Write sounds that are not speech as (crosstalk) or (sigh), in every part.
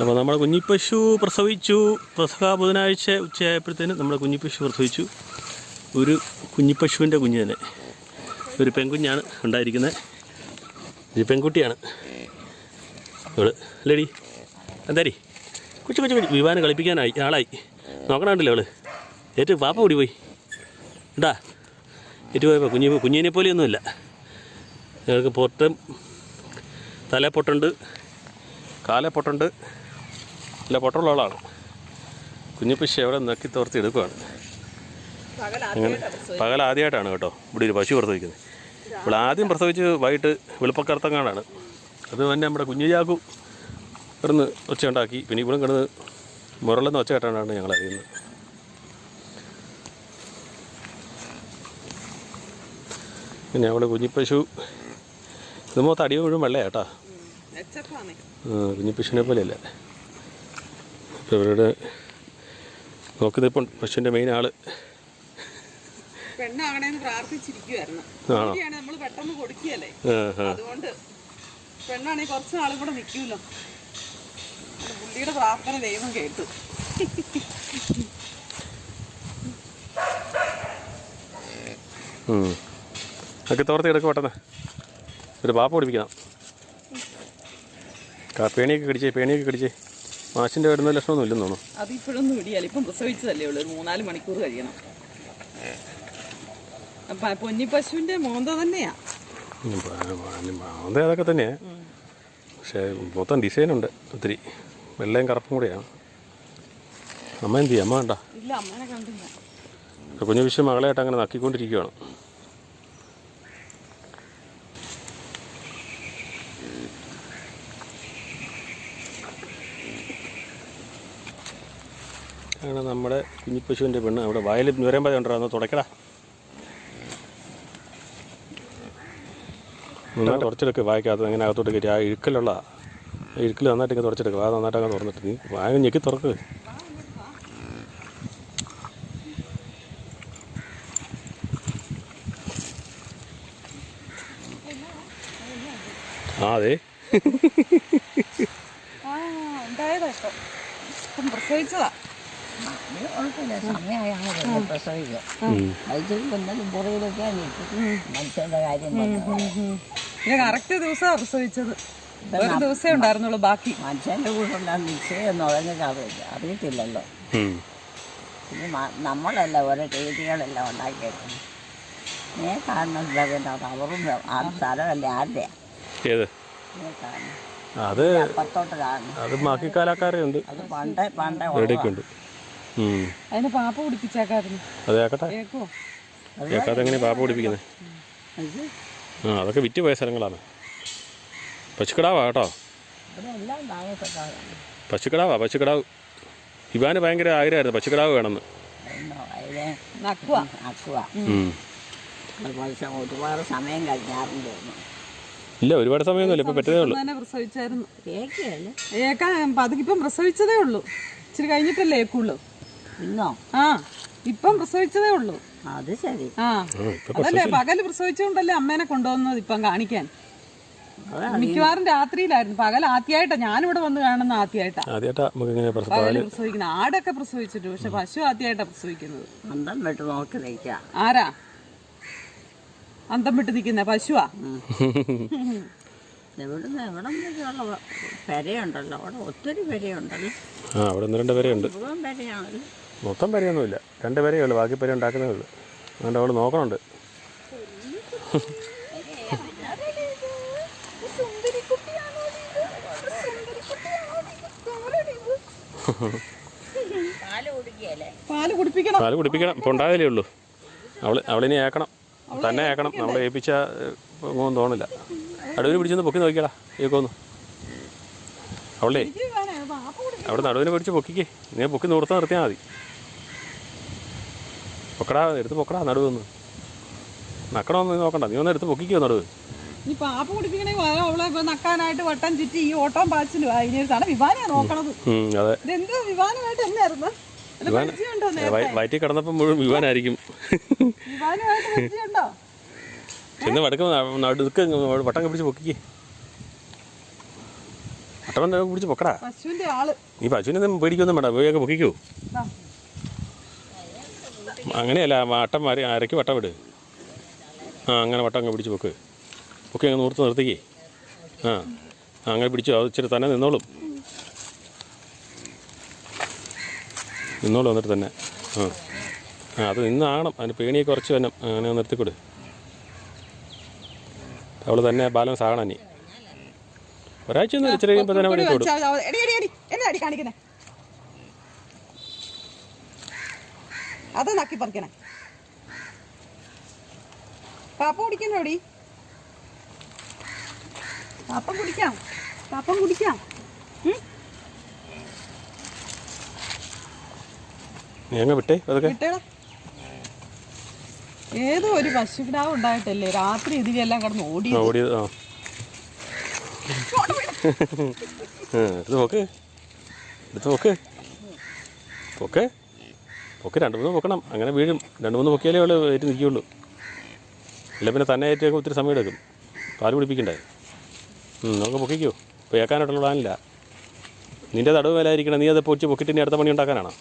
അപ്പോൾ നമ്മുടെ കുഞ്ഞിപ്പശു പ്രസവിച്ചു. പ്രസവ ബുധനാഴ്ച ഉച്ചയായപ്പോഴത്തേനും നമ്മുടെ കുഞ്ഞിപ്പശു പ്രസവിച്ചു. ഒരു കുഞ്ഞിപ്പശുവിന്റെ കുഞ്ഞ് തന്നെ. ഒരു പെൺകുഞ്ഞാണ് ഉണ്ടായിരിക്കുന്നത്. ഒരു പെൺകുട്ടിയാണ്. ഇവൾ ലേഡി എന്താടി? കൊച്ചു കൊച്ചു കൊച്ചു. വിവാനം കളിപ്പിക്കാനായി ആളായി. നോക്കണമുണ്ടല്ലോ അവൾ ഏറ്റവും പാപ്പ കൂടി പോയി. ഉണ്ടാ ഏറ്റു പോയപ്പോൾ കുഞ്ഞി കുഞ്ഞിനെ പോലെയൊന്നുമില്ല. ഞങ്ങൾക്ക് പൊട്ടും തല പൊട്ടുണ്ട് കാല പൊട്ടുണ്ട് നല്ല പൊട്ടുള്ള ആളാണ്. കുഞ്ഞിപ്പശി അവിടെ നക്കി തോർത്തി എടുക്കുവാണ്. അങ്ങനെ പകൽ ആദ്യമായിട്ടാണ് കേട്ടോ ഇവിടെ ഒരു പശു പ്രസവിക്കുന്നത് ഇപ്പോൾ ആദ്യം പ്രസവിച്ച് വൈകിട്ട് വെളുപ്പക്കറുത്തങ്ങാടാണ് അത് തന്നെ നമ്മുടെ കുഞ്ഞു ചാക്കു കിടന്ന് ഒച്ച ഉണ്ടാക്കി പിന്നെ ഇവിടെ കിടന്ന് മുരളെന്ന് ഒച്ച കേട്ടാണ് ഞങ്ങൾ അറിയുന്നത്. പിന്നെ അവിടെ കുഞ്ഞിപ്പശു ഇത് മൊത്തം അടിയും മുഴുവൻ വെള്ളയാട്ടാ കുഞ്ഞിപ്പശുവിനെ പോലെയല്ല. ഇപ്പോൾ ഇവരുടെ നോക്കുന്നത് ഇപ്പം പശുവിന്റെ മെയിൻ ആൾ. പെണ്ണാകണേന്ന് പ്രാർത്ഥിച്ചിരിക്കുവായിരുന്നു? നമ്മൾ പെട്ടെന്ന് കൊടുക്കുകയല്ലേ. അതുകൊണ്ട് പെണ്ണാണെങ്കിൽ കുറച്ച് നാളും കൂടെ നിൽക്കുമല്ലോ പുള്ളിയുടെ പ്രാർത്ഥന ദൈവം കേട്ടു. ഒക്കെ തോർത്തി എടുക്കുക പെട്ടെന്ന്. ഒരു പാപ്പ പിടിപ്പിക്കണം. പേണിയൊക്കെ കടിച്ചേ പേണിയൊക്കെ കടിച്ചേ. മാഷിന്റെ വരുന്ന ലക്ഷണമൊന്നും ഇല്ലെന്ന് തോന്നുന്നു. അത് ഇപ്പോഴൊന്നും ഇടിയാല ഇപ്പം പ്രസവിച്ചതല്ലേ ഉള്ളൂ. ഒരു മൂന്നാൽ മണിക്കൂർ കഴിയണം. പൊന്നി പശുവിന്റെ മോന്ത തന്നെയാ. അതെ അതൊക്കെ തന്നെയാണ് പക്ഷേ മൊത്തം ഡിസൈനുണ്ട് ഒത്തിരി. വെള്ളയും കറുപ്പും കൂടെയാണ് അമ്മ എന്ത് ചെയ്യും? അമ്മ വേണ്ട ഇല്ല അമ്മേനെ കണ്ടില്ല. കുഞ്ഞു വിഷയം മകളായിട്ട് അങ്ങനെ നക്കിക്കൊണ്ടിരിക്കുകയാണ് ആണ് നമ്മുടെ കുഞ്ഞിപ്പശുവിന്റെ പെണ്ണ്. അവിടെ വയലിൽ ഉണ്ടോ? ഉണ്ടാകുന്ന തുടക്കടാ നന്നായിട്ട് തുടച്ചെടുക്കുക വായിക്കകത്ത് ഇങ്ങനെ അകത്തോട്ട് കയറ്റി. ആ ഇഴുക്കലുള്ള ഇഴുക്കൽ നന്നായിട്ട് ഇങ്ങനെ തുടച്ചെടുക്കുക അത് നന്നായിട്ട് അങ്ങ് തുറന്നിട്ട് നീ വായ ഞെക്കി തുറക്ക്. ആ അതെ പ്രസവിച്ചതാ. അത് കുഴപ്പമില്ല സമയമായാണ് പ്രസവിക്കുക ഉം. വൈദ്യുതി വന്നാലും പുറകിലൊക്കെ മനുഷ്യന്റെ കാര്യം പറഞ്ഞത്. പിന്നെ കറക്റ്റ് ദിവസമാ പ്രസവിച്ചത്. ഒരു ദിവസമേ ഉണ്ടായിരുന്നുള്ളൂ ബാക്കി. മനുഷ്യന്റെ നിശ്ചയം അറിയില്ല അറിയത്തില്ലല്ലോ. പിന്നെ നമ്മളല്ല ഓരോ രീതികളെല്ലാം ഉണ്ടാക്കിയേക്കുന്നത്. ഞാൻ അത്. അവറും ആ സ്ഥലമല്ലേ ആരുടെ? അത് അത് ബാക്കി കാലാക്കാരുണ്ട് അത് പണ്ടേ പണ്ടേ. അതിന് പാപ്പ കേൾക്കാതെ എങ്ങനെ പാപ്പ പിടിപ്പിക്കുന്നത് ആ അതൊക്കെ വിറ്റ് പോയ സ്ഥലങ്ങളാണ്. പശുക്കിടാവാ കേട്ടോ. പശുക്കടാവാ പശുക്കടാവ്. ഇവാന് ഭയങ്കര ആഗ്രഹമായിരുന്നു പശുക്കിടാവ് വേണമെന്ന്. ഇല്ല ഒരുപാട് സമയമൊന്നുമില്ല ഇപ്പൊ പറ്റതേ ഉള്ളൂ. പ്രസവിച്ചായിരുന്നു. ഏക്കാ പ്രസവിച്ചതേ ഉള്ളൂ. ഇച്ചിരി കഴിഞ്ഞിട്ടല്ലേ ഏക്കുള്ളൂ ഇന്നോ? ആ ഇപ്പം പ്രസവിച്ചതേ ഉള്ളൂ. അത് ശരി. ആ അതല്ലേ പകൽ പ്രസവിച്ചുകൊണ്ടല്ലേ അമ്മേനെ കൊണ്ടുവന്നത് ഇപ്പം കാണിക്കാൻ? മിക്കവാറും രാത്രിയിലായിരുന്നു. പകൽ ആദ്യമായിട്ടാ ഞാനിവിടെ വന്ന് കാണുന്ന ആദ്യമായിട്ടാ പകൽ പ്രസവിക്കുന്നത് ആടൊക്കെ പ്രസവിച്ചിട്ടു പക്ഷെ പശു ആദ്യമായിട്ടാ പ്രസവിക്കുന്നത്. അന്തം വിട്ട് നോക്കി നിൽക്കുക ആരാ? അന്തം വിട്ട് നിൽക്കുന്ന പശുവാ? (laughs) എവിടെ പെരയുണ്ടല്ലോ. അവിടെ ഒത്തിരി പെരയുണ്ടല്ലോ. ആ അവിടെ രണ്ട് പേരേ ഉണ്ട് മുഴുവൻ പെരയാണല്ലോ. മൊത്തം പരിയൊന്നുമില്ല. രണ്ട് പേരേ ഉള്ളൂ. ബാക്കി പേരെ ഉണ്ടാക്കുന്നേ ഉള്ളൂ അതുകൊണ്ട് അവൾ നോക്കണുണ്ട്. പാൽ കുടിപ്പിക്കണം. ഇപ്പം ഉണ്ടായാലേ ഉള്ളൂ. അവൾ അവളിനി ഏക്കണം. തന്നെ ഏക്കണം. നമ്മളെ ഏൽപ്പിച്ച ഒന്നും തോന്നില്ല. നടുവിന് പിടിച്ചൊന്ന് പൊക്കി നോക്കിയടാ ഏക്കൊന്ന് അവളേ അവിടെ നടുവിനെ പിടിച്ച് പൊക്കിക്കേ. നീ പൊക്കി നിർത്താൻ നിർത്തിയാൽ മതി. പൊക്കടാ എടുത്ത് പൊക്കടാ നടുവ് നക്കണോ നക്കണമെന്ന് നോക്കണ്ട നീ ഒന്ന് എടുത്ത് പൊക്കിക്കോ നടുവ് നീ പാപ്പ അവളെ ഇപ്പൊ നക്കാനായിട്ട് വട്ടം ചുറ്റി ഈ ഓട്ടം പാച്ചിലും. അതിനടുത്താണ് വിവാനെയാ നോക്കണത്. ഇതെന്തോ വയറ്റിൽ മുഴുവൻ പരിചയമുണ്ടോ? ചെന്ന് വടക്ക് നടുക്ക് വട്ടം പിടിച്ച് പൊക്കിക്കേ. വട്ടം പിടിച്ച് പൊക്കടാ. പശുവിന്റെ ആൾ. നീ പശുവിനെ പേടിക്കൊന്നും വേണ്ട പോയൊക്കെ പൊക്കിക്കോ. അങ്ങനെയല്ല വട്ടം മാറി അരയ്ക്ക് വട്ടം വിട് ആ അങ്ങനെ വട്ടം അങ്ങ് പിടിച്ച് പൊക്ക്. പൊക്കി അങ്ങ് നൂർത്ത് നിർത്തിക്കേ. ആ അങ്ങനെ പിടിച്ചു അത് ഇച്ചിരി തന്നെ നിന്നോളും. നിന്നോളും എന്നിട്ട് തന്നെ. ആ ആ അത് നിന്നാകണം. അതിന് പേണിയെ കുറച്ച് തന്നെ അങ്ങനെ നിർത്തിക്കൊടു? അവൾ തന്നെ ബാലൻസ് ആകണം നീ ഒരാഴ്ച ഒന്നും ഇച്ചിരി കഴിയുമ്പോൾ തന്നെ കൊടുക്കും വെച്ചാ മതി. എടി എടി എടി എന്നാ അടി കാണിക്കുന്നേ അത് നക്കി പറിക്കണേ? പാപ്പ കുടിക്കണോടി പാപ്പം കുടിക്കാം. പാപ്പം കുടിക്കാം. നീ അങ്ങ് വിട്ടേ അതൊക്കെ? വിട്ടേടാ ഏതോ ഒരു പശുക്കിടാവ് ഉണ്ടായിട്ടല്ലേ രാത്രി ഇതിലെല്ലാം കടന്ന് ഓടി ഓടിയത് ആ. എടുത്ത് നോക്ക്. എടുത്ത് നോക്ക്. പൊക്കെ രണ്ട് മൂന്ന് പൊക്കണം. അങ്ങനെ വീഴും. രണ്ട് മൂന്ന് പൊക്കിയാലേ അവൾ ഏറ്റ് നിൽക്കുകയുള്ളൂ. ഇല്ല പിന്നെ തന്നെ ഏറ്റവും ഒത്തിരി സമയം എടുക്കും പാൽ പിടിപ്പിക്കണ്ടേ? നമുക്ക് പൊക്കിക്കോ. ഇപ്പോൾ ഏക്കാനായിട്ടുള്ള പ്ലാനില്ല. നിന്റെ തടവ് വിലായിരിക്കണം നീ അത് പൊച്ച് പൊക്കിട്ട് ഇനി അടുത്ത പണി ഉണ്ടാക്കാനാണോ?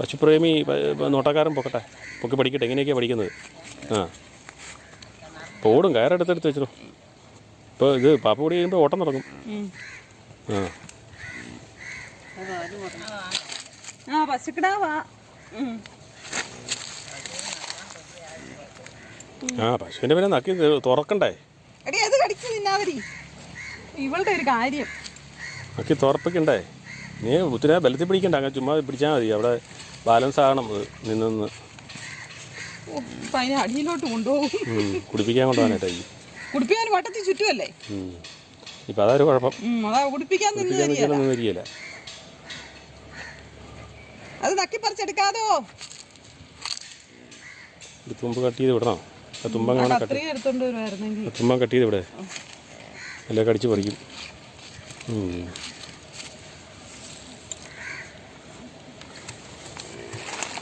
പശുപ്രേമി നോട്ടക്കാരൻ പൊക്കട്ടെ. പൊക്കി പഠിക്കട്ടെ. എങ്ങനെയൊക്കെയാണ് പഠിക്കുന്നത്. ആ. ഇപ്പോൾ ഓടും. കയറെടുത്തെടുത്ത് വെച്ചോ. ഇപ്പോൾ ഇത് പാപ്പ കൂടി കഴിയുമ്പോൾ ഓട്ടം തുടങ്ങും. ആ. ആ പശുക്കിടാവാ. ആ പശുവിന്റെ പിന്നെ നക്കി തുറക്കണ്ടേ? എടി അത് കടിച്ചു നിന്നാവരി ഇവളുടെ ഒരു കാര്യം. നക്കി തുറപ്പിക്കണ്ടേ? നീ ഒത്തിരി ബലത്തിൽ പിടിക്കണ്ട അങ്ങനെ ചുമ്മാ പിടിച്ചാൽ മതി. അവിടെ ബാലൻസ് ആകണം അത് നിന്ന് നിന്ന് ഓ, ഇപ്പൊ അതിനെ അടിയിലോട്ട് കൊണ്ടുപോകും. കുടിപ്പിക്കാൻ കൊണ്ടുപോകാനായിട്ടായി കുടിപ്പിക്കാൻ വട്ടത്തിൽ ചുറ്റുമല്ലേ ഇപ്പം അതൊരു കുഴപ്പം. കുടിപ്പിക്കാൻ നിന്ന് അത് നക്കി പറിച്ചെടുക്കാതോ? തുമ്പ് കട്ട് ചെയ്ത് വിടണോ. തുമ്പ തുമ്പം കട്ട് ചെയ്ത് ഇവിടെ എല്ലാം കടിച്ച് പറിക്കും.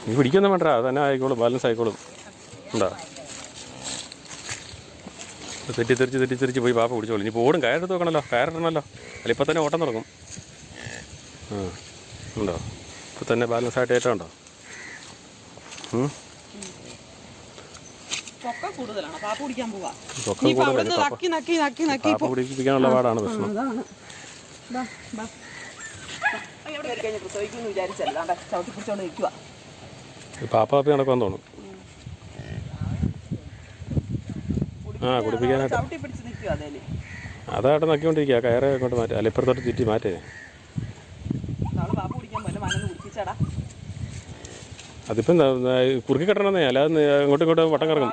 നീ പിടിക്കൊന്നും വേണ്ട. തന്നെ ആയിക്കോളും. ബാലൻസ് ആയിക്കോളും. ഉണ്ടാ? തെറ്റി തെറിച്ച് തെറ്റി തെറിച്ച് പോയി പാപ്പ പിടിച്ചോളൂ. ഇനി ഓടും. കയറെടുത്ത് നോക്കണമല്ലോ കയറിടണമല്ലോ. അല്ല ഇപ്പം തന്നെ ഓട്ടം തുടങ്ങും. ആ. ഉണ്ടോ? ഇപ്പം തന്നെ ബാലൻസ് ആയിട്ട് നക്കി പാപ്പ പാടാണ് പ്രശ്നം. അതാണ്. ബാ, ബാ. ആ, കുടിപ്പിക്കാനായിട്ട്. അതായിട്ട് നക്കിക്കൊണ്ടിരിക്കുക കയറെ കൊണ്ട് മാറ്റുക അല്ല ഇപ്പുറത്തോട്ട് ചുറ്റി മാറ്റേ നാളെ പാപ്പ കുടിക്കാൻ പോലെ മനന്ന് കുടിപ്പിച്ചാടാ അതിപ്പം കുറുക്കി കെട്ടണമെന്നേ അല്ലാതെ അങ്ങോട്ടും ഇങ്ങോട്ടും വട്ടം കറങ്ങും.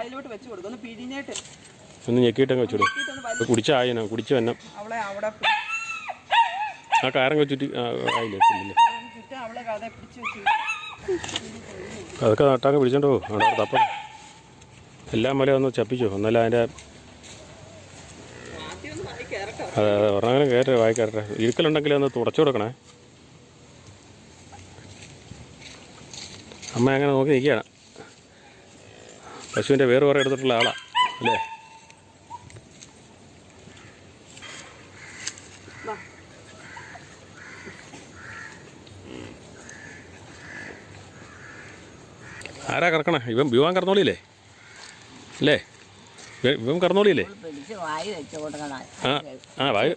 ഒന്ന് ഞെക്കിയിട്ടങ്ങ് വെച്ചോളൂ കുടിച്ച ആയിന കുടിച്ച് വന്നം ആ കയറങ്ങ് വെച്ചിട്ട് ആയില്ലേ അതൊക്കെ നട്ടാങ്ങ് പിടിച്ചോണ്ടോ അവിടെ തപ്പം എല്ലാം മലയും ഒന്ന് ചപ്പിച്ചോ. എന്നാലും അതിന്റെ കയറട്ടെ. അതെ അതെ ഒരെണ്ണം കയറ്റേ വായി കയറട്ടെ. ഇരിക്കലുണ്ടെങ്കിൽ ഒന്ന് തുടച്ചു കൊടുക്കണേ. അമ്മ അങ്ങനെ നോക്കി നിൽക്കുകയാണ്. പശുവിന്റെ വേറെ കുറേ എടുത്തിട്ടുള്ള ആളാണ് അല്ലേ. ആരാ കറക്കണേ? ഇവൻ വിവാൻ കറന്നോളിയില്ലേ അല്ലേ? ഇവൻ- ഇവൻ കറന്നോളിയില്ലേ ആ ആ വായി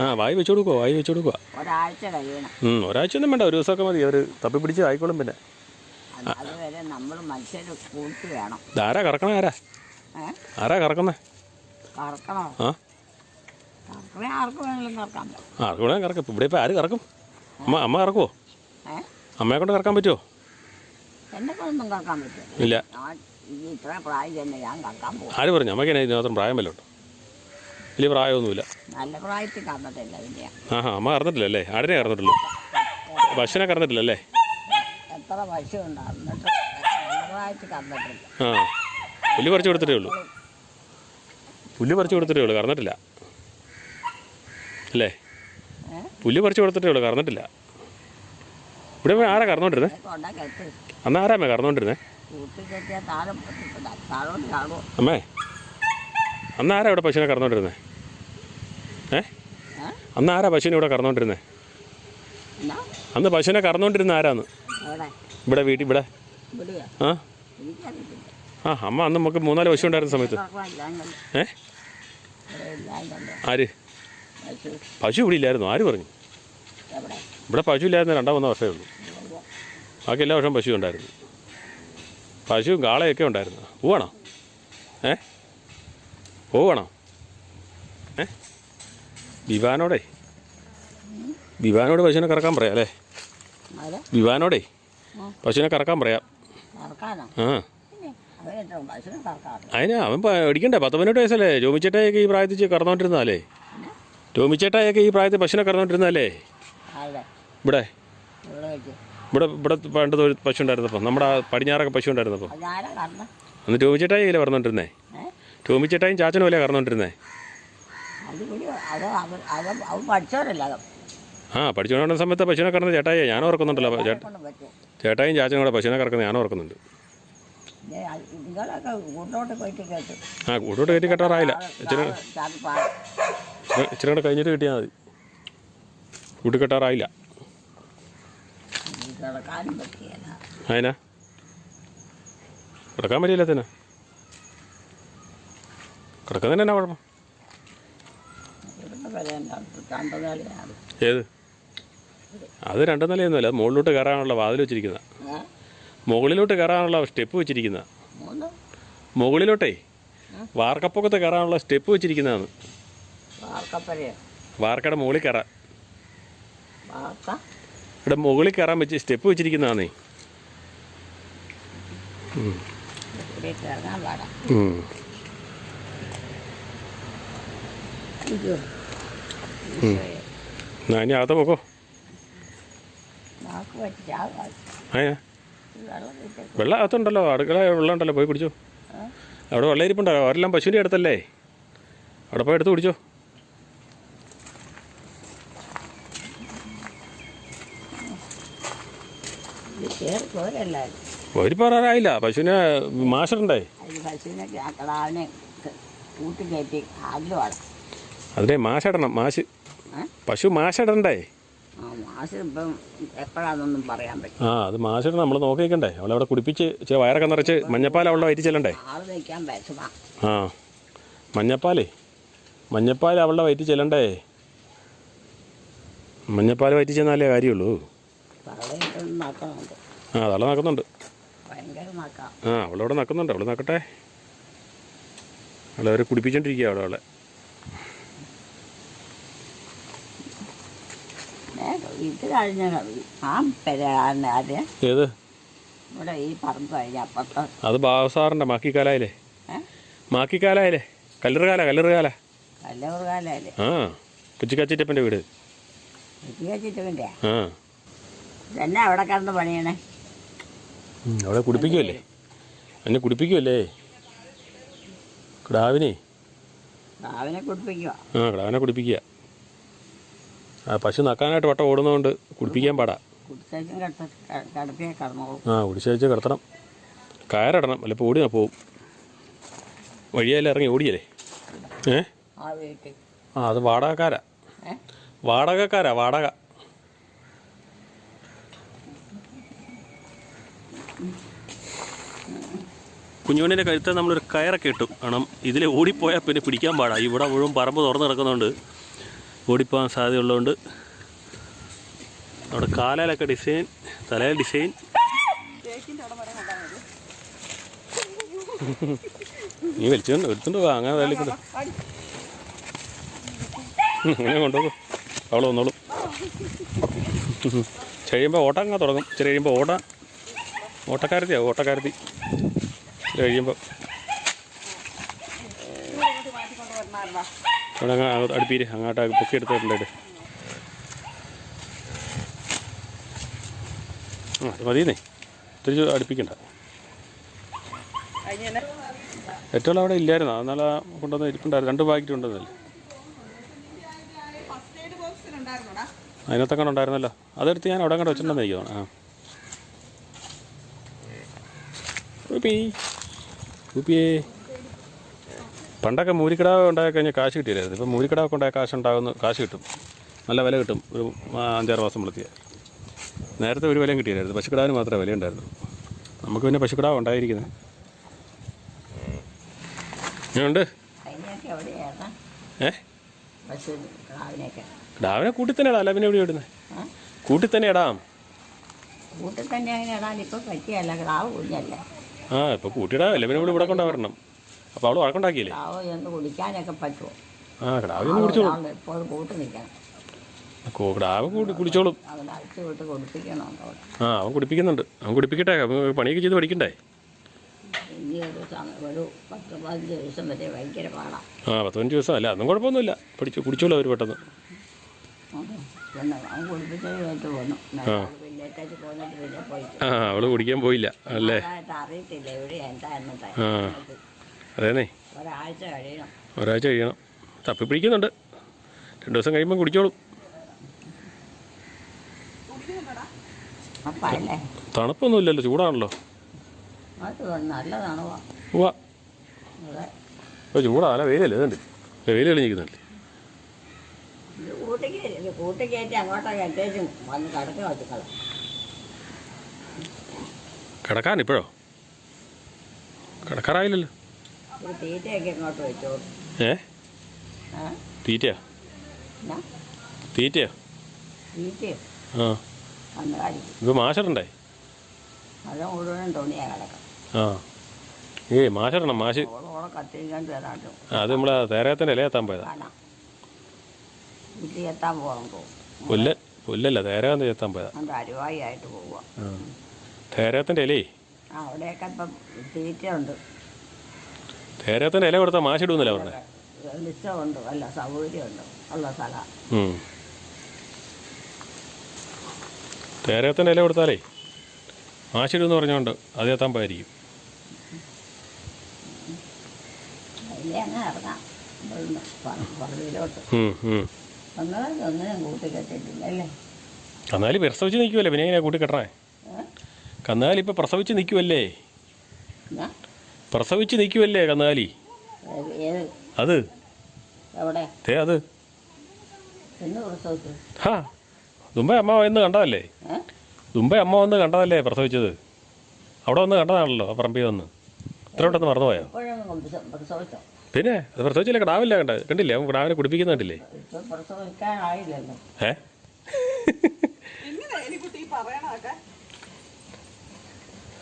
ആ വായി വെച്ചു കൊടുക്കുക വായു വെച്ചു കൊടുക്കുക ഒരാഴ്ച ഒന്നും വേണ്ട. ഒരു ദിവസമൊക്കെ മതി. അവർ തപ്പി പിടിച്ച് ആയിക്കോളും പിന്നെ. അതുവരെ നമ്മൾ കൂട്ടി വേണം. ഇതാരാ കറക്കണേ ആരാ? ആരാ കറക്കണോ? ആ. കറക്കണേ ആർക്ക് വേണമെങ്കിലും കറക്കാൻ പറ്റും. ആ ആർക്കും കറക്കും. ഇവിടെ ആര് കറക്കും? അമ്മ അമ്മ കറക്കുമോ അമ്മയെ കൊണ്ട് കറക്കാൻ പറ്റുമോ എന്നെ കൊണ്ടൊന്നും കറക്കാൻ പറ്റും ഇല്ല. ഇത്ര പ്രായം തന്നെ ഞാൻ കറക്കാൻ പോകും. ആര് പറഞ്ഞു? അമ്മയ്ക്ക് ഇതിന് മാത്രം പ്രായം വല്ലതും വലിയ പ്രായമൊന്നുമില്ല. നല്ല പ്രായത്തിൽ കറന്നിട്ടില്ല ആഹാ അമ്മ കറന്നിട്ടില്ല അല്ലേ? ആടിനെ കറന്നിട്ടില്ല അല്ലേ? എത്ര പശു ആ. പുല്ല് പറിച്ചു കൊടുത്തിട്ടേ ഉള്ളൂ. പുല്ല് പറിച്ചു കൊടുത്തിട്ടേ ഉള്ളൂ കറന്നിട്ടില്ല. അല്ലേ? പുല്ല് പറിച്ചു കൊടുത്തിട്ടേ ഉള്ളൂ കറന്നിട്ടില്ല. ഇവിടെ ആരാ കറന്നോണ്ടിരുന്നേ? അന്ന് ആരാ അമ്മ കറന്നോണ്ടിരുന്നേ? അമ്മേ അന്ന് ആരാ ഇവിടെ പശുവിനെ കറന്നോണ്ടിരുന്നേ? ഏ? അന്ന് ആരാ പശുവിനെ ഇവിടെ കറന്നോണ്ടിരുന്നേ? അന്ന് പശുവിനെ കറന്നുകൊണ്ടിരുന്ന ആരാന്ന്? ഇവിടെ വീട്ടിൽ ഇവിടെ? ആ? ആ അമ്മ അന്ന് നമുക്ക് മൂന്നാൽ പശു ഉണ്ടായിരുന്ന സമയത്ത്. ഏ? ആര്? പശു. ഇവിടെ ഇല്ലായിരുന്നു. ആര് പറഞ്ഞു? ഇവിടെ പശു ഇല്ലായിരുന്നു രണ്ടാം മൂന്നാം വർഷമേ ഉള്ളൂ. ബാക്കി എല്ലാ വർഷവും പശു ഉണ്ടായിരുന്നു. പശുവും കാളയൊക്കെ ഉണ്ടായിരുന്നു. പോവാണോ? ഏ? പോവാണോ? ഏ? വിവാനോടെ വിവാനോട് പശുവിനെ കറക്കാൻ പറയാം അല്ലേ? വിവാനോടെ. പശുവിനെ കറക്കാൻ പറയാം. ആ. അതിന് അവൻ അടിക്കണ്ടേ പത്ത് പതിനെട്ട് വയസ്സല്ലേ? ജോമിച്ചേട്ടായൊക്കെ ഈ പ്രായത്തിൽ കറന്നോണ്ടിരുന്നാലേ ജോമിച്ചേട്ടായൊക്കെ ഈ പ്രായത്തിൽ പശുവിനെ കറന്നോണ്ടിരുന്നാലേ ഇവിടെ? ഇവിടെ ഇവിടെ പണ്ട് ഒരു പശു ഉണ്ടായിരുന്നപ്പോൾ നമ്മുടെ പടിഞ്ഞാറൊക്കെ പശു ഉണ്ടായിരുന്നപ്പോൾ അന്ന് ടോമിച്ചേട്ടായി അല്ലേ പറഞ്ഞോണ്ടിരുന്നേ ടോമിച്ചേട്ടായും ചാച്ചനും അല്ലേ പഠിച്ചവരല്ല അത്? ആ പഠിച്ചുകൊണ്ടിരുന്ന സമയത്ത് പശുവിനെ കറന്ന് ചേട്ടായി ഞാൻ ഓർക്കുന്നുണ്ടല്ലോ ചേട്ടാ ചേട്ടായും ചാച്ചനും കൂടെ പശുവിനെ കറക്കുന്നത് ഞാൻ ഓർക്കുന്നുണ്ട് ആ കൂട്ടോട്ട് കയറ്റി കെട്ടാറായില്ല. ഇച്ചിരി ഇച്ചിരി കൂടെ കഴിഞ്ഞിട്ട് കിട്ടിയാൽ മതി. കൂട്ടി കെട്ടാറായില്ല. അതിനാ കിടക്കാൻ പറ്റിയില്ല തന്നെ കിടക്കുന്നതിന് എന്നാ കുഴപ്പം? ഏത്? അത് രണ്ടു നിലയൊന്നുമല്ല. അത് മുകളിലോട്ട് കയറാനുള്ള വാതിൽ വെച്ചിരിക്കുന്ന. മുകളിലോട്ട് കയറാനുള്ള സ്റ്റെപ്പ് വെച്ചിരിക്കുന്ന. മുകളിലോട്ടേ വാർക്കപ്പൊക്കത്ത് കയറാനുള്ള സ്റ്റെപ്പ് വെച്ചിരിക്കുന്നതാണ്. വാർക്കയുടെ മുകളിൽ കയറാൻ ഇവിടെ മുകളിൽ കയറാൻ വെച്ച് സ്റ്റെപ്പ് വെച്ചിരിക്കുന്നതാണേ. ഇനി അകത്ത് പോക്കോ. വെള്ളം അകത്തുണ്ടല്ലോ അടുക്കള വെള്ളം ഉണ്ടല്ലോ പോയി കുടിച്ചോ. അവിടെ വെള്ളം ഇരിപ്പുണ്ടല്ലോ അവരെല്ലാം പശുവിന്റെ അടുത്തല്ലേ? അവിടെ പോയി എടുത്ത് കുടിച്ചോ. ഒരു പറയാറായില്ല പശുവിനെ ആദ്യമാണ് അതിനെ മാഷടണം മാശ് പശു മാഷിടണ്ടേ? ആ മാസം എപ്പോഴാണെന്നൊന്നും പറയാൻ പറ്റും ആ അത് മാഷിനെ നമ്മൾ നോക്കിക്കണ്ടേ അവളവിടെ കുടിപ്പിച്ച് ഇച്ചിരി വയറൊക്കെ നിറച്ച് മഞ്ഞപ്പാൽ അവളുടെ വയറ്റിൽ ചെല്ലണ്ടേ? ആൾ വയ്ക്കാൻ വിഷമാ ആ മഞ്ഞപ്പാലേ. മഞ്ഞപ്പാൽ അവളുടെ വയറ്റിൽ ചെല്ലണ്ടേ? മഞ്ഞപ്പാൽ വയറ്റിൽ ചെന്നാലേ കാര്യമുള്ളൂ? തളയിട്ട് നക്കുന്നുണ്ട് ആ തള്ള നടക്കുന്നുണ്ട് ഭയങ്കര നക്കാം. ആ അവളവിടെ നടക്കുന്നുണ്ട് അവൾ നടക്കട്ടെ അവളെ അവരെ കുടിപ്പിച്ചോണ്ടിരിക്കുക അവിടെ അവളെ. ഇത് കഴിഞ്ഞ ആ പെരാണ് ആദ്യം ഏത്? ഇവിടെ ഈ പറമ്പ് കഴിഞ്ഞ അപ്പുറത്ത്. അത് ബാസാറിന്റെ മാക്കിക്കാലായില്ലേ? ഏ? മാക്കിക്കാലായില്ലേ? കല്ലറുകാല കല്ലറുകാല കല്ലൂർകാലല്ലേ ആ കുച്ചിക്കച്ചിറ്റപ്പന്റെ വീട്. ആ. അവിടെ കിടന്ന് പണിയണേ? അവിടെ കുടിപ്പിക്കുമല്ലേ എന്നെ കുടിപ്പിക്കുമല്ലേ കിടാവിനെ. കിടാവിനെ കുടിപ്പിക്കുക ആ കിടാവിനെ കുടിപ്പിക്കുക. ആ പശു നക്കാനായിട്ട് വട്ടം ഓടുന്നതുകൊണ്ട് കുടിപ്പിക്കാൻ പാടാ. ആ കുടിശ്ശേച്ച് കിടത്തണം. കയറിടണം. അല്ല ഇപ്പോൾ ഓടിയാൽ പോവും. വഴിയായാലും ഇറങ്ങി ഓടിയല്ലേ? ഏ? ആ അത് വാടകക്കാരാ. വാടകക്കാരാ വാടക. കുഞ്ഞുമണിന്റെ കഴുത്ത് നമ്മളൊരു കയറൊക്കെ ഇട്ടു. കാരണം ഇതിൽ ഓടിപ്പോയാൽ പിന്നെ പിടിക്കാൻ പാടാ. ഇവിടെ മുഴുവൻ പറമ്പ് തുറന്ന് കിടക്കുന്നുണ്ട് ഓടിപ്പോകാൻ സാധ്യതയുള്ളതുകൊണ്ട് അവിടെ കാലയിലൊക്കെ ഡിസൈൻ തലയിൽ ഡിസൈൻ. നീ വലിച്ചുകൊണ്ട് എടുത്തുകൊണ്ട് അങ്ങനെ അടി. അങ്ങനെ കൊണ്ടുപോകും. അവൾ വന്നോളും. കഴിയുമ്പോൾ ഓട്ടം അങ്ങനെ തുടങ്ങും. ഇച്ചിരി കഴിയുമ്പോൾ ഓടാം. ഓട്ടക്കാരത്തിയാവും ഓട്ടക്കാരത്തി. കഴിയുമ്പോൾ അവിടെ അങ്ങ് അടുപ്പീര് അങ്ങോട്ട് പൊക്കി എടുത്തിട്ടുണ്ട് ആ അത് മതിയെന്നേ. തിരിച്ച് അടുപ്പിക്കണ്ട. ഏറ്റവും അവിടെ ഇല്ലായിരുന്നു. എന്നാലും കൊണ്ടുവന്ന് ഇരിപ്പുണ്ടായിരുന്നു. രണ്ട് പാക്കറ്റ് ഉണ്ടെന്നല്ലേ അതിനകത്തൊക്കെ ഉണ്ടായിരുന്നല്ലോ. അതെടുത്ത് ഞാൻ അവിടെ അങ്ങോട്ട് വെച്ചിട്ടുണ്ടെന്ന് എനിക്ക് തോന്നുന്നു. ആ. ഉപ്പി ഊപ്പിയേ. പണ്ടൊക്കെ മൂരിക്കിടാവ് ഉണ്ടായി കഴിഞ്ഞാൽ കാശ് കിട്ടിയില്ലായിരുന്നു. ഇപ്പോൾ മൂരിക്കിടാവൊക്കെ ഉണ്ടായ കാശ് ഉണ്ടാകുന്ന കാശ് കിട്ടും. നല്ല വില കിട്ടും. ഒരു അഞ്ചാറ് മാസം വളർത്തിയാൽ നേരത്തെ ഒരു വിലയും കിട്ടിയില്ലായിരുന്നു. പശുക്കിടാവിന് മാത്രമേ വില ഉണ്ടായിരുന്നു നമുക്ക് പിന്നെ പശുക്കിടാവ് ഉണ്ടായിരിക്കുന്നത് എവിടെയാണ് ഏ? കിടാവിനെ കൂട്ടി തന്നെ ഇടാം. അല്ല പിന്നെ എവിടെ ഇടുന്നത്? കൂട്ടി തന്നെ ഇടാം. കൂട്ടിൽ തന്നെ അങ്ങനെ ഇടാൻ ഇപ്പം പറ്റിയല്ല. കുഞ്ഞല്ലേ. ആ ഇപ്പൊ കൂട്ടിയിടാം. അല്ല? പിന്നെ ഇവിടെ ഇവിടെ കൊണ്ടുവരണം. അപ്പോൾ അവൾ വഴക്കുണ്ടാക്കിയില്ലേ? ചെന്ന് കുടിക്കാനൊക്കെ പറ്റുമോ? ആ കിടാവ് ഒന്ന് കുടിച്ചോളും ആൾ എപ്പോഴും കൂട്ട് നിൽക്കണം. കോ- കിടാവ് കൂടി കുടിച്ചോളും അവൻ അഴിച്ചു വിട്ട് കുടിപ്പിക്കണം അവിടെ. ആ അവൻ കുടിപ്പിക്കുന്നുണ്ട്. അവൻ കുടിപ്പിക്കട്ടെ. അവൻ പണിയൊക്കെ ചെയ്ത് പഠിക്കണ്ടേ? ഇനി ഒരു സമയം ഒരു പത്ത് പതിനഞ്ച് ദിവസം വരെ ഭയങ്കര ആ പത്ത് പതിനഞ്ച് ദിവസം അല്ല അതും കുഴപ്പമൊന്നുമില്ല. പഠിച്ചു കുടിച്ചോളൂ അവർ പെട്ടെന്ന്. അവൻ പോന്നു. പോന്നിട്ട് പിന്നെ പോയി. ആ അവൾ കുടിക്കാൻ പോയില്ല അല്ലേ? അതായിട്ട് അറിയത്തില്ല എവിടെ എന്താ അതേന്നേ. ഒരാഴ്ച കഴിയണം. ഒരാഴ്ച കഴിയണം. തപ്പി പിടിക്കുന്നുണ്ട്. രണ്ട് ദിവസം കഴിയുമ്പോൾ കുടിച്ചോളും. തണുപ്പൊന്നും ഇല്ലല്ലോ ചൂടാണല്ലോ. ഉവ്വ. ഇപ്പോൾ ചൂടാ അല്ല വെയിലല്ലേ ഇതുണ്ട്. വെയിൽ കളിഞ്ഞിരിക്കുന്നുണ്ട് കിടക്കാനിപ്പോഴോ കിടക്കാൻ ഇപ്പോഴോ കിടക്കാറായില്ലല്ലോ. ഏ? ഏ തീറ്റയാ? തീറ്റയാ? ആ. വന്ന് കഴിക്കും ഇപ്പോൾ മാഷറുണ്ടേ? അത് മുഴുവനും തുണിയാണ് കിടക്കാം. ആ. ഏയ് മാഷറണം മാഷ്. അത് നമ്മളെ തേരയത്തിന്റെ ഇല എത്താൻ പോയതാ. പുല്ല പുല്ലല്ല തേരകത്തിന്റെ എത്താൻ പോയതാ. അത് അരുവായി ആയിട്ട് പോവുക ആ. തേരയത്തിന്റെ ഇലേ ആ അവിടെയൊക്കെ ഇപ്പം തീറ്റയുണ്ട്. തേരയത്തിന്റെ ഇല കൊടുത്താൽ മാശിടുന്നില്ല പറഞ്ഞേ? വെളിച്ചമുണ്ട് വല്ല സൗകര്യമുണ്ട്. ഉള്ള സ്ഥലം. ഉം. തേരയത്തിന്റെ ഇല കൊടുത്താലേ മാഷിടുമെന്ന് പറഞ്ഞുകൊണ്ട് അത് എത്താൻ പാരിക്കും അല്ലേ? കന്നാലി പ്രസവിച്ച് നിൽക്കുമല്ലേ പിന്നെ എങ്ങനെയാ കൂട്ടി കെട്ടണേ? കന്നാലി ഇപ്പം പ്രസവിച്ച് നിൽക്കുമല്ലേ? പ്രസവിച്ച് നിൽക്കുമല്ലേ കന്നാലി ഏത് ഏത്? അത്? തേ അത്. എന്ന് പ്രസവിച്ചു ഹാ ദുമ്പ അമ്മ വന്ന് കണ്ടതല്ലേ? ഏ? അമ്മ വന്ന് കണ്ടതല്ലേ പ്രസവിച്ചത് അവിടെ വന്ന് കണ്ടതാണല്ലോ ആ പറമ്പിൽ വന്ന്. ഇത്ര പെട്ടെന്ന് മറന്നുപോയോ? പിന്നെ അത് പ്രസവിച്ചില്ല കിടാവില്ല കണ്ട കണ്ടില്ലേ? അവൻ കിടാവിനെ കുടിപ്പിക്കുന്ന കണ്ടില്ലേ ഏ?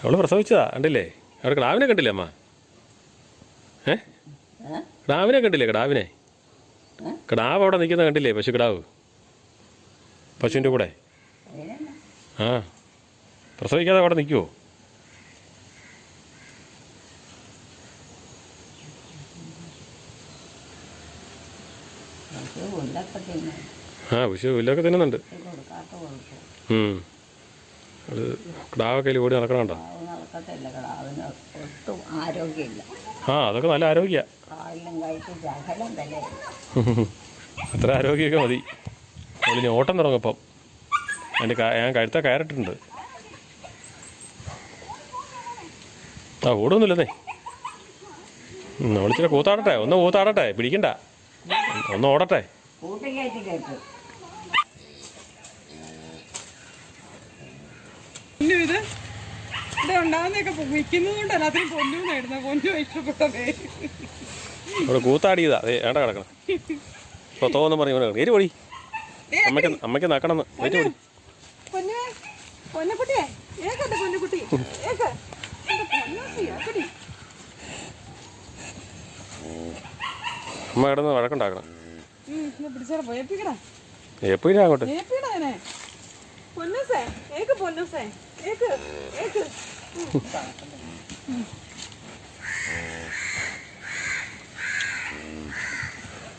അവൾ പ്രസവിച്ചതാ കണ്ടില്ലേ? അവിടെ കിടാവിനെ കണ്ടില്ലേ അമ്മ? ഏ? കിടാവിനെ കണ്ടില്ലേ? കിടാവിനെ കടാവ് അവിടെ നിൽക്കുന്ന കണ്ടില്ലേ? പശു കിടാവ് പശുവിന്റെ കൂടെ. ആ. പ്രസവിക്കാതെ അവിടെ നിൽക്കുമോ ആ പശു പുല്ലൊക്കെ തിന്നുന്നുണ്ട്. കിടാവ് കയ്യിൽ ഓടി നടക്കണുണ്ടോ ഒട്ടും ആരോഗ്യമില്ല. ആ അതൊക്കെ നല്ല ആരോഗ്യ. അത്ര ആരോഗ്യമൊക്കെ മതി. അതിന് ഓട്ടം തുടങ്ങപ്പം അതിന്റെ ഞാൻ കഴുത്ത കയറിട്ടുണ്ട് ആ ഓടൊന്നുമില്ലെന്നേ നമ്മളിച്ചിരി കൂത്താടട്ടെ. ഒന്ന് കൂത്താടട്ടെ. പിടിക്കണ്ട. ഒന്ന് ഓടട്ടെ കൂട്ടിക്കയറ്റി കേട്ടു പൊന്നു ഇത് ഇവിടെ ഉണ്ടാകുന്നൊക്കെ വിൽക്കുന്നത് അതിന് എല്ലാത്തിനും പൊന്നു നേടുന്ന പൊന്നു ഇഷ്ടപ്പെട്ട പേര് അവിടെ കൂത്താടിയതാ. അതെ വേണ്ട കിടക്കണം. സ്വത്തോന്നും പറഞ്ഞു ഇവിടെ കിടക്കണം. ഏരി പൊടി. അമ്മയ്ക്ക് അമ്മയ്ക്ക് നക്കണം. ഏരി പൊടി. പൊന്നുകുട്ടി അമ്മ കിടന്ന് വഴക്കുണ്ടാക്കണം. എപ്പോഴാ അങ്ങോട്ട്. പൊന്നൂസേ. ഏക്ക് പൊന്നൂസേ.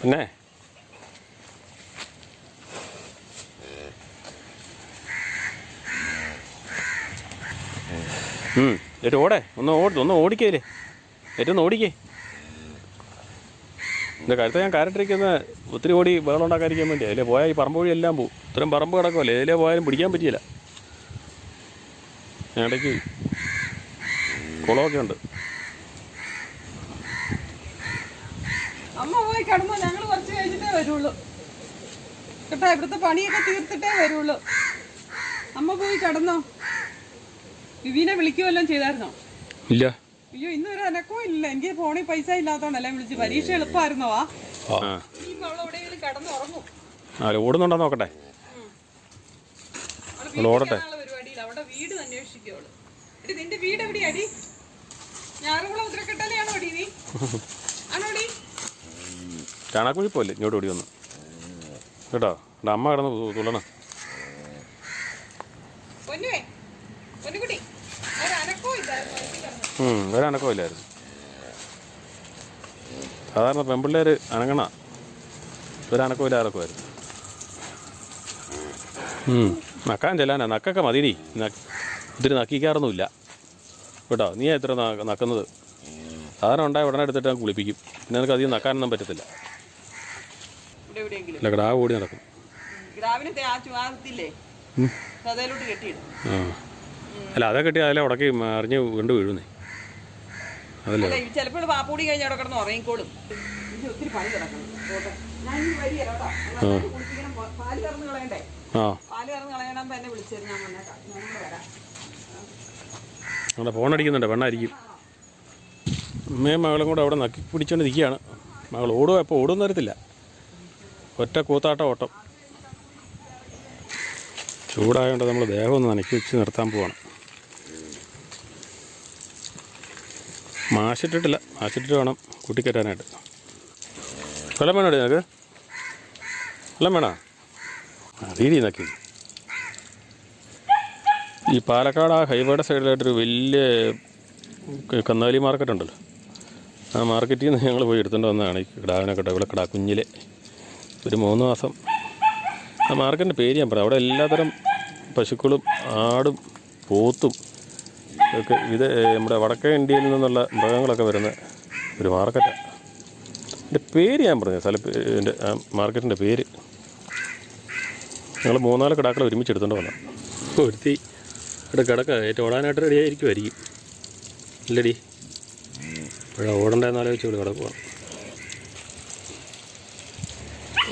പിന്നെ? ഏറ്റവും ഓടെ ഒന്ന് ഓടി ഒന്ന് ഓടിക്കേ ഏറ്റവും ഒന്ന് ഓടിക്കേ. എന്റെ കരുത്ത ഞാൻ കാരട്ടിരിക്കുന്ന ഒത്തിരി ഓടി ബഹളം ഉണ്ടാക്കാതിരിക്കാൻ വേണ്ടി അതിലെ പോയാൽ ഈ പറമ്പ് വഴി എല്ലാം പോകും ഇത്രയും പറമ്പ് കിടക്കുമല്ലേ ഇതിലേ പോയാലും പിടിക്കാൻ പറ്റിയില്ല. ഇടയ്ക്ക് കുളമൊക്കെ ഉണ്ട്. പോയി കിടന്നോ ഞങ്ങൾ കുറച്ച് കഴിഞ്ഞിട്ടേ വരുള്ളൂ. കേട്ടോ ഇവിടുത്തെ പണിയൊക്കെ തീർത്തിട്ടേ വരുള്ളൂ. അമ്മ പോയി കിടന്നോ? വിവീനെ വിളിക്കുമല്ലോ ചെയ്തായിരുന്നോ? ഇല്ല. അയ്യോ ഇന്ന് ഒരു അനക്കോ ഇല്ല എനിക്ക് ഫോണിൽ പൈസ ഇല്ലാത്തോണ്ടല്ലേ വിളിച്ച്? പരീക്ഷ എളുപ്പമായിരുന്നോ? ആ. ഓടുന്നുണ്ടോ നോക്കട്ടെ. ഓടട്ടെ. വീട്ടിൽ വീട് അന്വേഷിക്കുവൾ. എടി നിന്റെ വീട് എവിടെയാടി? ഞാറുകുളം ഉത്തരക്കെട്ടലെയാണോ അടി നീ? ആണോടി? ചാണാക്കുഴി പോലെ ഇങ്ങോട്ട് ഓടി വന്നു. കേട്ടോ? എന്റെ അമ്മ കിടന്ന് തുള്ളണ. പൊന്നുവേ പൊന്നുകുട്ടി ഒരു അനക്കവും ഇല്ലായിരുന്നു. ഒരനക്കമില്ലായിരുന്നു സാധാരണ പെൺപിള്ളേർ അനങ്ങണ. ഒരനക്കമില്ല അനക്കമായിരുന്നു ഉം, നക്കാൻ ചെല്ലാനാ നക്കൊക്കെ മതിനി ഒത്തിരി നക്കിക്കാറൊന്നുമില്ല. കേട്ടോ നീ എത്ര നക്കുന്നത്? സാധനം ഉണ്ടായ ഉടനെ എടുത്തിട്ട് ഞാൻ കുളിപ്പിക്കും. പിന്നെ നിനക്ക് അധികം നക്കാനൊന്നും പറ്റത്തില്ല. അല്ല ഓടി നടക്കും. അല്ല അതൊക്കെ കെട്ടി അതിലെ ഉടക്കി അറിഞ്ഞ് വീണ്ടും വീഴുന്നേ. അതല്ലേ? ചിലപ്പോൾ പാപ്പൂടി കഴിഞ്ഞ് അവിടെ കിടന്ന് ഉറങ്ങിക്കോളും. എനിക്ക് ഒത്തിരി പണി കിടക്കണം. ആ. അവിടെ ഫോൺ അടിക്കുന്നുണ്ട് പെണ്ണായിരിക്കും. അമ്മയും മകളും കൂടെ അവിടെ നക്കി പിടിച്ചുകൊണ്ട് നിൽക്കുകയാണ് മകൾ ഓടുക ഇപ്പോൾ ഓടും തരത്തില്ല ഒറ്റ കൂത്താട്ട ഓട്ടം. ചൂടായതുകൊണ്ട് നമ്മൾ ദേഹം ഒന്ന് നനക്കി വെച്ച് നിർത്താൻ പോവാണ്. മാഷിട്ടിട്ടില്ല മാഷിട്ടിട്ട് വേണം കൂട്ടിക്കയറ്റാനായിട്ട്. സ്ഥലം വേണോ നിനക്ക്? സ്ഥലം വേണോ? അതീടി നക്കി ഈ പാലക്കാട് ആ ഹൈവേയുടെ സൈഡിലായിട്ടൊരു വലിയ കന്നാലി മാർക്കറ്റ് ഉണ്ടല്ലോ. ആ മാർക്കറ്റിൽ നിന്ന് ഞങ്ങൾ പോയി എടുത്തുകൊണ്ട് വന്നതാണ് ഈ കിടാവിനെ കേട്ടോ ഇവിടെ കിടാ കുഞ്ഞിലെ. ഒരു മൂന്ന് മാസം. ആ മാർക്കറ്റിന്റെ പേര് ഞാൻ പറയാം. അവിടെ എല്ലാത്തരം പശുക്കളും ആടും പോത്തും ഒക്കെ ഇത് നമ്മുടെ വടക്കേ ഇന്ത്യയിൽ നിന്നുള്ള മൃഗങ്ങളൊക്കെ വരുന്ന ഒരു മാർക്കറ്റാണ് എന്റെ പേര് ഞാൻ പറഞ്ഞു സ്ഥല എന്റെ മാർക്കറ്റിന്റെ പേര്. ഞങ്ങൾ മൂന്നാൽ കിടാക്കളെ ഒരുമിച്ച് എടുത്തുകൊണ്ട് വന്ന ഒരുത്തി ഇവിടെ കിടക്ക. ഏറ്റവും ഓടാനായിട്ട് റെഡി ആയിരിക്കുമായിരിക്കും ഇല്ലടി. ഇപ്പോഴാ ഓടണ്ടെന്ന് ആലോചിച്ച് ഇവിടെ കിടക്കുക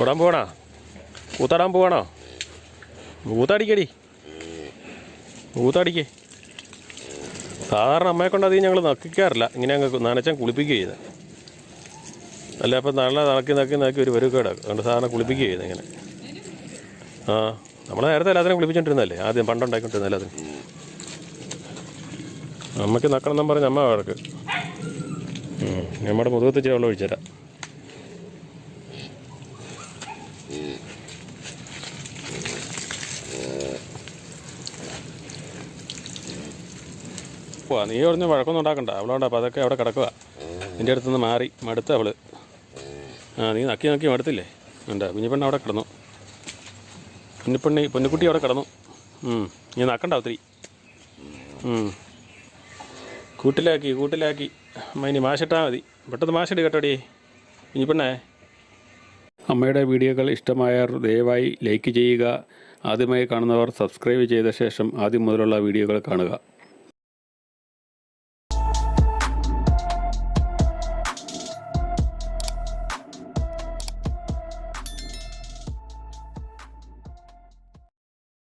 ഓടാൻ പോകണോ കൂത്താടാൻ പോകണോ കൂത്താടിക്കടി. കൂത്താടിക്കേ. സാധാരണ അമ്മയെ കൊണ്ട് അധികം ഞങ്ങൾ നക്കിക്കാറില്ല. ഇങ്ങനെ അങ്ങ് നനച്ചാൽ കുളിപ്പിക്കുക ചെയ്ത്. അല്ല അപ്പം നല്ല നക്കി നക്കി നക്കി ഒരു വരുക്കേടാക്കും അതുകൊണ്ട് സാധാരണ കുളിപ്പിക്കുക ചെയ്ത് ഇങ്ങനെ. ആ നമ്മൾ നേരത്തെ എല്ലാത്തിനും കുളിപ്പിച്ചോണ്ടിരുന്നല്ലേ? ആദ്യം പണ്ടുണ്ടാക്കിക്കൊണ്ടിരുന്ന എല്ലാത്തിനും അമ്മയ്ക്ക് നക്കണം എന്നും പറഞ്ഞ അമ്മ ഉം, നമ്മുടെ മുതുകത്ത് ഇച്ചിരി വെള്ളം ഒഴിച്ചുതരാം നീ പറഞ്ഞ വഴക്കൊന്നും ഉണ്ടാക്കണ്ട. അവളോണ്ട് അപ്പൊ അതൊക്കെ അവിടെ കിടക്കുക നിന്റെ അടുത്തുനിന്ന് മാറി മടുത്ത അവൾ. ആ നീ നക്കി നക്കി മടുത്തില്ലേ? ഉണ്ട് കുഞ്ഞിപ്പെണ്ണ അവിടെ കിടന്നു? കുഞ്ഞിപ്പെണ്ണി പൊന്നുകുട്ടി അവിടെ കിടന്നു. നീ നക്കണ്ട ഒത്തിരി. കൂട്ടിലാക്കി കൂട്ടിലാക്കി. ഇനി മാഷിട്ടാൽ മതി. പെട്ടെന്ന് മാഷിട്ട് കേട്ടോടി കുഞ്ഞിപ്പെണ്ണേ അമ്മയുടെ വീഡിയോകൾ ഇഷ്ടമായവർ ദയവായി ലൈക്ക് ചെയ്യുക. ആദ്യമായി കാണുന്നവർ സബ്സ്ക്രൈബ് ചെയ്ത ശേഷം ആദ്യം മുതലുള്ള വീഡിയോകൾ കാണുക.